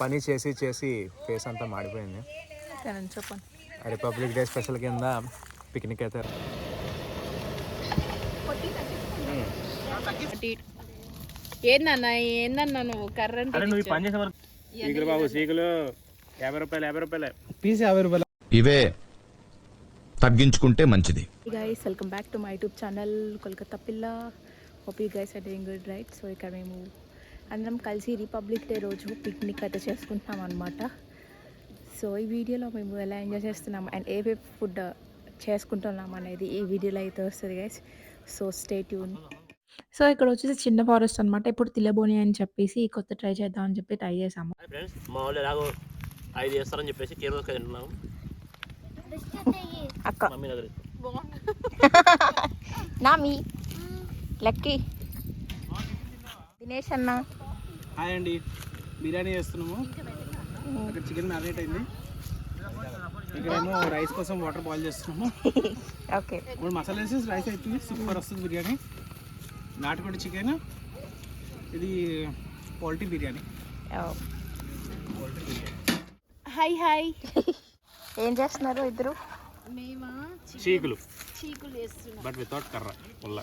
పని చేసి చేసి ఫేస్ అంతా మాడిపోయింది. చెప్పండి. రిపబ్లిక్ డే స్పెషల్ కింద పిక్నిక్ అయితే. ఏందన్నా ఏందన్నా నువ్వు కర్ర అరే నువ్వు ఈ పని చేసే వరకు సీకులు బాబు సీకులు. యాభై రూపాయలు యాభై రూపాయలు. పీస్ యాభై రూపాయలు. ఇవే తగ్గించుకుంటే మంచిది. Guys welcome back to my YouTube channel Kolkata పిల్ల hope you guys are doing good right so ఇక్కడ మేము అందరం కలిసి రిపబ్లిక్ డే రోజు పిక్నిక్ అయితే చేసుకుంటున్నాం అనమాట సో ఈ వీడియోలో మేము ఎలా ఎంజాయ్ చేస్తున్నాం అండ్ ఏ ఫుడ్ చేసుకుంటున్నాం అనేది ఈ వీడియోలో అయితే వస్తుంది guys so stay tune so ఇక్కడ వచ్చేసి చిన్న ఫారెస్ట్ అనమాట ఇప్పుడు తిలబోని అని చెప్పేసి కొత్త ట్రై చేద్దాం అని చెప్పి ట్రై చేసాము. హాయ్ ఫ్రెండ్స్ మా వాళ్ళు ఎలాగో ఐదు చేస్తారని చెప్పేసి కేరళ తింటున్నాం అక్క. మమ్మీ దగ్గర నామి లక్కీ. దినేష్ అన్న. హాయ్ అండి. బిర్యానీ చేస్తున్నాము. ఇక్కడ చికెన్ మ్యారినేట్ అయింది. ఇక్కడేమో రైస్ కోసం వాటర్ బాయిల్ చేస్తున్నాము. ఓకే. మూడు మసాలా వేసి రైస్ అవుతుంది సూపర్ వస్తుంది బిర్యానీ. నాటుకోడి చికెన్. ఇది పౌల్ట్రీ బిర్యానీ. Hi hi. ఏం చేస్తున్నారు ఇద్దరు? చీకులు. చీకులు బట్ వితౌట్ కర్ర. పుల్ల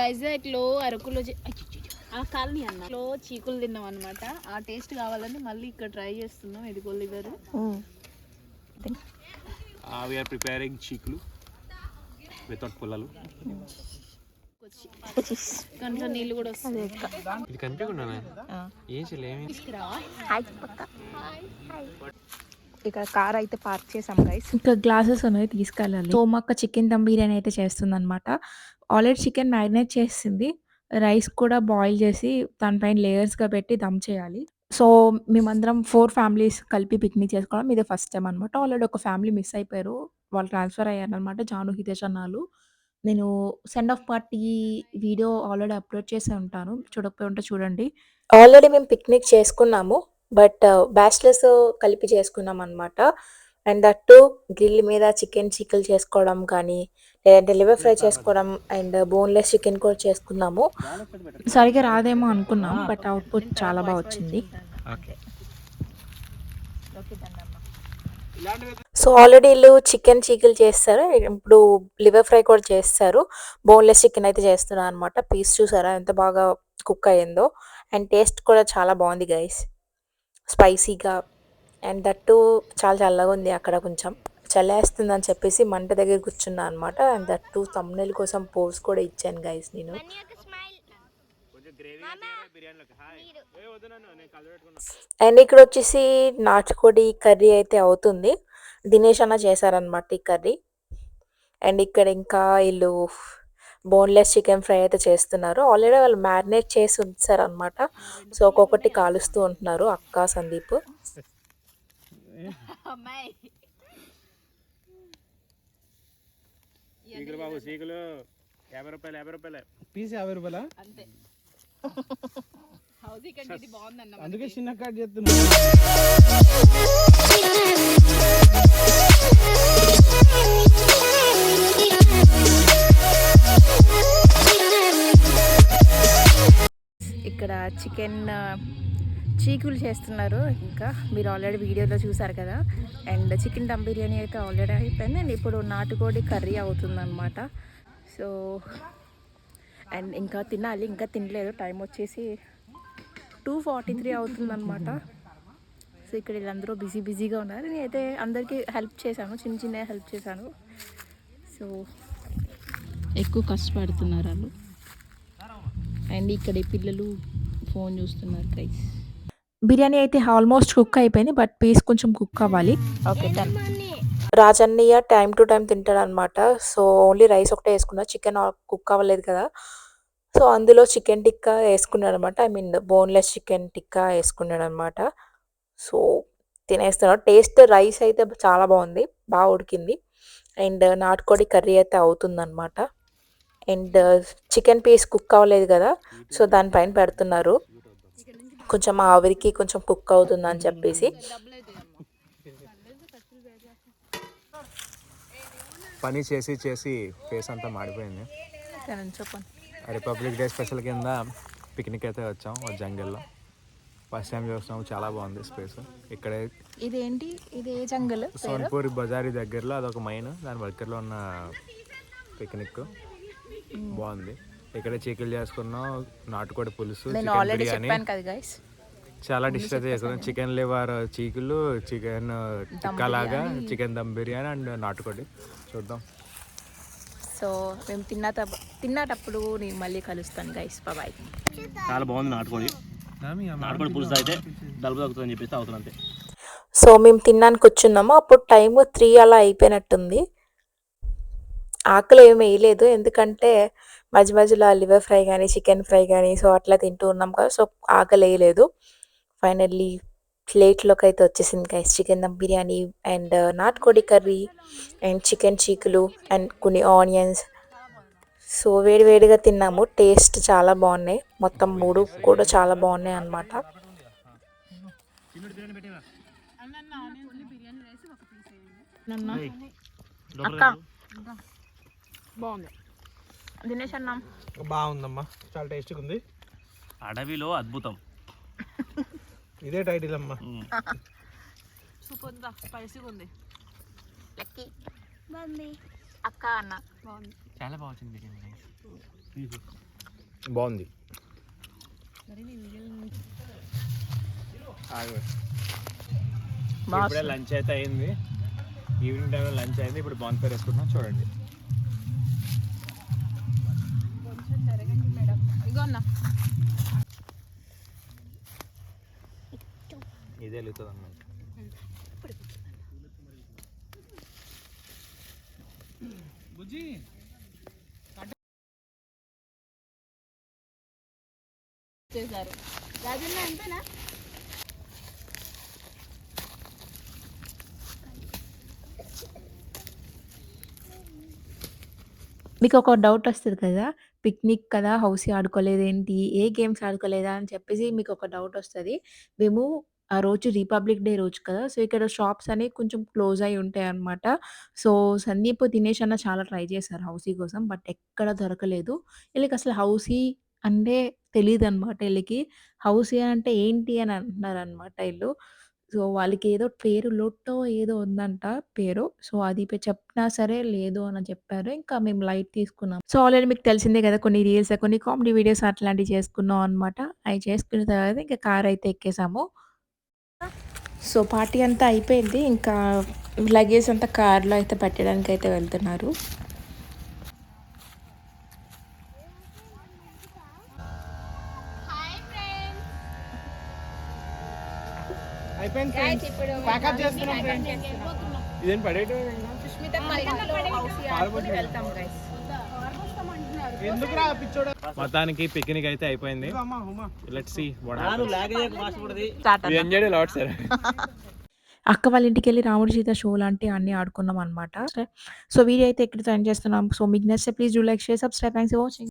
వైజాగ్లో అరకులో. ఆ కాలనీ అన్న. లో చీకులు తిన్నాం అనమాట ఆ టేస్ట్ కావాలని మళ్ళీ ఇక్కడ ట్రై చేస్తున్నాం. ఇదిగో లివర్ వీఆర్ ప్రిపేరింగ్ చీకులు వితౌట్ పుల్లలు కంట్లో నీళ్ళు కూడా వస్తుంది ఇది కనిపించకుండా ఏం చేయలేమి ఇక్కడ కార్ అయితే పార్క్ చేసాం గైస్ ఇక్కడ గ్లాసెస్ ఉన్నాయి తీసుకెళ్ళాలి. సోమక్క చికెన్ దమ్ బిర్యానీ అయితే చేస్తుంది అనమాట ఆల్రెడీ చికెన్ మ్యారినేట్ చేసింది. రైస్ కూడా బాయిల్ చేసి దానిపైన లేయర్స్గా పెట్టి దమ్ చేయాలి. సో మేమందరం ఫోర్ ఫ్యామిలీస్ కలిపి పిక్నిక్ చేసుకోవడం ఇది ఫస్ట్ టైం అనమాట ఆల్రెడీ ఒక ఫ్యామిలీ మిస్ అయిపోయారు. వాళ్ళు ట్రాన్స్ఫర్ అయ్యారు అనమాట జాను హితేష్ అన్నాలు. నేను send off party video already upload చేసే ఉంటాను. చూడకపోయి ఉంటే చూడండి. ఆల్రెడీ మేము పిక్నిక్ చేసుకున్నాము. బట్ బ్యాచ్‌లర్స్ కలిపి చేసుకున్నాం అనమాట అండ్ దట్టు గ్రిల్ మీద చికెన్ చికెన్ చేసుకోవడం కానీ లేదంటే లివర్ ఫ్రై చేసుకోవడం అండ్ బోన్లెస్ చికెన్ కూడా చేసుకున్నాము. సరిగా రాదేమో అనుకున్నాం బట్ అవుట్పుట్ చాలా బాగా వచ్చింది. ఓకే. సో ఆల్రెడీ వీళ్ళు చికెన్ చీకిల్ చేస్తారు ఇప్పుడు లివర్ ఫ్రై కూడా చేస్తారు. బోన్లెస్ చికెన్ అయితే చేస్తున్నారు అనమాట పీస్ చూసారా? ఎంత బాగా కుక్ అయ్యిందో అండ్ టేస్ట్ కూడా చాలా బాగుంది గైస్ స్పైసీగా. అండ్ దట్టు చాలా చల్లగా ఉంది అక్కడ కొంచెం. చల్లేస్తుంది అని చెప్పేసి మంట దగ్గర కూర్చున్నా అనమాట అండ్ దట్టు తమ్నెల్ కోసం పోస్ కూడా ఇచ్చాను గైస్ నేను. అండ్ ఇక్కడ వచ్చేసి నాటుకోడి కర్రీ అయితే అవుతుంది. దినేష్ అన్న చేశారనమాట ఈ కర్రీ. అండ్ ఇక్కడ ఇంకా వీళ్ళు బోన్లెస్ చికెన్ ఫ్రై అయితే చేస్తున్నారు. ఆల్రెడీ వాళ్ళు మ్యారినేట్ చేసి ఉంచారు అనమాట సో ఒక్కొక్కటి కాలుస్తూ ఉంటున్నారు అక్క సందీప్. సీకులు బాబు సీకులు. యాభై రూపాయలు యాభై రూపాయలు. పీస్ యాభై రూపాయల? అందుకే చిన్న కట్ చేస్తున్నా. ఇక్కడ చికెన్ చీకులు చేస్తున్నారు. ఇంకా మీరు ఆల్రెడీ వీడియోలో చూసారు కదా. అండ్ చికెన్ దమ్ బిర్యానీ అయితే ఆల్రెడీ అయిపోయింది. అండ్ ఇప్పుడు నాటుకోడి కర్రీ అవుతుందన్నమాట. సో అండ్ ఇంకా తినాలి. ఇంకా తినలేదు. టైం వచ్చేసి టూ ఫార్టీ త్రీ అవుతుందన్నమాట. సో ఇక్కడ వీళ్ళందరూ బిజీ బిజీగా ఉన్నారు. నేనైతే అందరికీ హెల్ప్ చేశాను. చిన్న చిన్న హెల్ప్ చేశాను. సో ఎక్కువ కష్టపడుతున్నారు వాళ్ళు. అండ్ ఇక్కడ పిల్లలు ఫోన్ చూస్తున్నారు ప్రైస్ బిర్యానీ అయితే ఆల్మోస్ట్ కుక్ అయిపోయింది బట్ పీస్ కొంచెం కుక్ అవ్వాలి. ఓకే డన్ రాజన్నయ్య టైం టు టైం తింటాడు అనమాట సో ఓన్లీ రైస్ ఒకటే వేసుకున్నా చికెన్ కుక్ అవ్వలేదు కదా. సో అందులో చికెన్ టిక్కా వేసుకున్నాడు అనమాట I mean boneless chicken tikka వేసుకున్నాడు అనమాట సో తినేస్తున్నాడు. టేస్ట్ రైస్ అయితే చాలా బాగుంది బాగా ఉడికింది. అండ్ నాటుకోడి కర్రీ అయితే అవుతుందన్నమాట. అండ్ చికెన్ పీస్ కుక్ అవ్వలేదు కదా సో దానిపైన పెడుతున్నారు. కొంచెం ఆవిరికి కొంచెం కుక్ అవుతుంది అని చెప్పేసి. పని చేసి చేసి ఫేస్ అంతా మాడిపోయింది. చెప్పండి రిపబ్లిక్ డే స్పెషల్ కింద పిక్నిక్ అయితే వచ్చాం జంగల్లో. ఫస్ట్ టైం చూస్తున్నాము చాలా బాగుంది స్పేస్. ఇక్కడే ఇదేంటి? ఇది ఏ జంగల్ పేరు? సోన్పూర్ బజారీ దగ్గరలో అదొక మైన్ దాని దగ్గరలో ఉన్న పిక్నిక్. బాగుంది. ఇక్కడే చికెన్ చేసుకున్నాం నాటుకోడి పులుసు నేను చికెన్ ఆల్రెడీ బిర్యానీ. చెప్పాను కదా గైస్ చాలా డిష్ అయితే చేసుకున్నాం చికెన్ లివర్ చీకులు చికెన్ టిక్కా లాగా చికెన్ దమ్ బిర్యానీ అండ్ నాటుకోడి. చూద్దాం. సో మేము తిన్న తిన్నటప్పుడు నేను మళ్ళీ కలుస్తాను గైస్ బాయ్ చాలా బాగుంది నాటుకోడి. నాటుకోడి పులుసు అయితే దలుపు తగ్గుతుందని చెప్పేసి తాగుతుంది అంతే. సో మేము తినడానికి కూర్చున్నాము అప్పుడు టైం త్రీ అలా అయిపోయినట్టుంది. ఆకలి ఏమి వేయలేదు. ఎందుకంటే మధ్య మధ్యలో లివర్ ఫ్రై కానీ చికెన్ ఫ్రై కానీ సో అట్లా తింటూ ఉన్నాం కదా సో ఆకలి వేయలేదు ఫైనల్లీ ప్లేట్లోకి అయితే వచ్చేసింది guys chicken dum biryani and నాటుకోడి కర్రీ అండ్ చికెన్ చీకులు అండ్ కొన్ని ఆనియన్స్. సో వేడి వేడిగా తిన్నాము. టేస్ట్ చాలా బాగున్నాయి. మొత్తం మూడు కూడా చాలా బాగున్నాయి అన్నమాట. అక్క. బాగుంది. దినేష్ అన్న. బాగుందమ్మా. చాలా టేస్టీగా ఉంది. అడవిలో అద్భుతం. ఇదే టైటిల్ అమ్మా. సూపర్ స్పైసీగా ఉంది? లక్కీ. అక్క అన్న. బాగుంది. చాలా బాగుంది. బాగుంది ఆగు. ఇప్పుడే లంచ్ అయితే అయింది. ఈవినింగ్ టైంలో లంచ్ అయింది. ఇప్పుడు బాన్ ఫైర్ వేసుకుంటున్నాం. చూడండి. ఇగో అన్న. ఇదే వెళ్తుంది అన్నమాట బుజ్జి చేశారు. రాజన్న ఎంతనా మీకు ఒక డౌట్ వస్తుంది కదా! పిక్నిక్ కదా! హౌస్ ఆడుకోలేదు ఏంటి ఏ గేమ్స్ ఆడుకోలేదా? అని చెప్పేసి మీకు ఒక డౌట్ వస్తుంది. మేము ఆ రోజు రిపబ్లిక్ డే రోజు కదా! సో ఇక్కడ షాప్స్ అనేవి కొంచెం క్లోజ్ అయి ఉంటాయి అన్నమాట. సో సందీప్ దినేష్ అన్న చాలా ట్రై చేశారు హౌసీ కోసం బట్ ఎక్కడ దొరకలేదు. వీళ్ళకి అసలు హౌసీ అంటే తెలియదు అనమాట వీళ్ళకి. హౌసీ అంటే ఏంటి అని అంటున్నారు అనమాట వీళ్ళు. సో వాళ్ళకి ఏదో పేరు లొట్టో ఏదో ఉందంట పేరు. సో అది పె- చెప్పినా సరే లేదు అని చెప్పారు. ఇంకా మేము లైట్ తీసుకున్నాం. సో ఆల్రెడీ మీకు తెలిసిందే కదా కొన్ని రీల్స్ కొన్ని కామెడీ వీడియోస్ అట్లాంటివి చేసుకున్నాం అనమాట అవి చేసుకున్న తర్వాత ఇంకా కార్ అయితే ఎక్కేసాము. సో పార్టీ అంతా అయిపోయింది. ఇంకా లగేజ్ అంతా కార్లో అయితే పెట్టడానికి అయితే వెళ్తున్నారు. అయిపోయింది ఫ్రెండ్స్ ప్యాకప్ చేస్తున్నాం ఫ్రెండ్స్ ఇదేం పడేయటం ఎందుకురా పిచ్చోడ? మొత్తానికి పిక్నిక్ అయితే అయిపోయింది. అమ్మా ఉమా లెట్స్ సీ వాట్ నాను లాగేయకు మాసిపడది ఎంజాయ్ లాట్ సార్ అక్క వాళ్ళ ఇంటికి వెళ్ళి రాముడి సీత షో లాంటి అన్ని ఆడుకున్నాం అనమాట సో వీడియో అయితే ఎక్కడ ఎండ్ చేస్తున్నాం. సో మీకు నచ్చితే please do like share subscribe thanks for watching